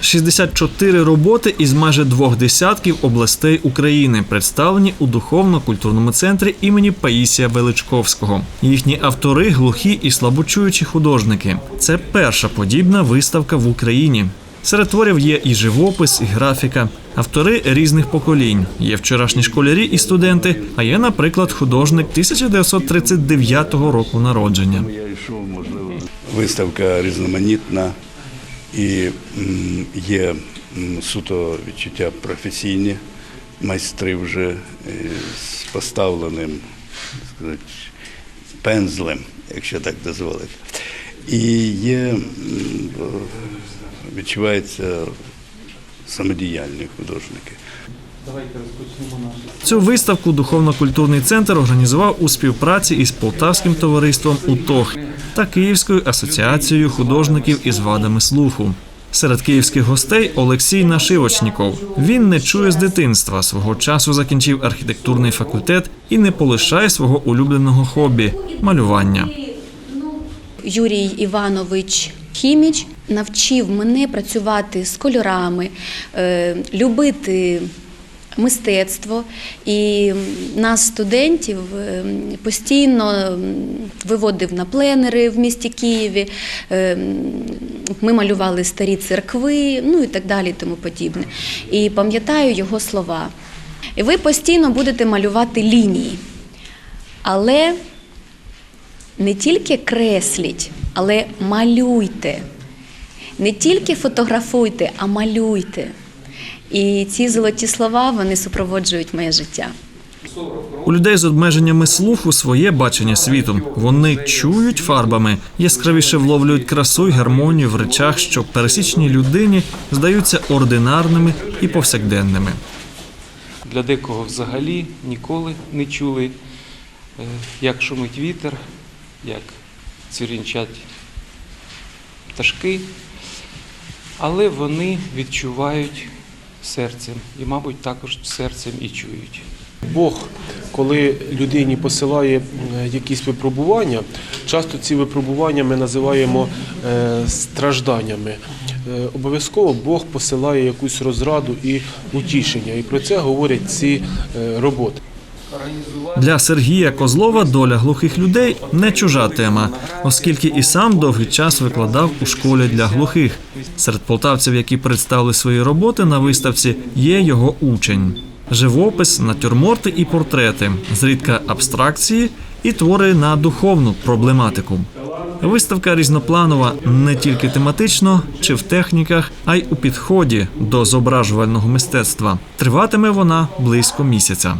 64 роботи із майже двох десятків областей України представлені у духовно-культурному центрі імені Паїсія Величковського. Їхні автори глухі і слабочуючі художники. Це перша подібна виставка в Україні. Серед творів є і живопис, і графіка. Автори різних поколінь. Є вчорашні школярі і студенти, а є, наприклад, художник 1939 року народження. Виставка різноманітна і є суто відчуття професійні майстри вже е, з поставленим сказати, пензлем, якщо так дозволити. І є, м, відчувається самодіяльні художники. Цю виставку духовно-культурний центр організував у співпраці із Полтавським товариством УТОХ та Київською асоціацією художників із вадами слуху. Серед київських гостей Олексій Нашивочніков. Він не чує з дитинства. Свого часу закінчив архітектурний факультет і не полишає свого улюбленого хобі малювання. Юрій Іванович Хіміч навчив мене працювати з кольорами, е, любити мистецтво. І нас, студентів, е, постійно виводив на пленери в місті Києві. Е, Ми малювали старі церкви, ну і так далі, тому подібне. І пам'ятаю його слова. І ви постійно будете малювати лінії. Але не тільки кресліть, але малюйте. Не тільки фотографуйте, а малюйте. І ці золоті слова вони супроводжують моє життя. У людей з обмеженнями слуху своє бачення світу. Вони чують фарбами, яскравіше вловлюють красу й гармонію в речах, що пересічній людині здаються ординарними і повсякденними. Для декого взагалі ніколи не чули, е, як шумить вітер, як цвірінчать пташки, але вони відчувають серцем і, мабуть, також серцем і чують. Бог, коли людині посилає якісь випробування, часто ці випробування ми називаємо е, стражданнями. Е, Обов'язково Бог посилає якусь розраду і утішення. І про це говорять ці е, роботи. Для Сергія Козлова доля глухих людей не чужа тема, оскільки і сам довгий час викладав у школі для глухих. Серед полтавців, які представили свої роботи на виставці, є його учень. Живопис, натюрморти і портрети, зрідка абстракції і твори на духовну проблематику. Виставка різнопланова не тільки тематично чи в техніках, а й у підході до зображувального мистецтва. Триватиме вона близько місяця.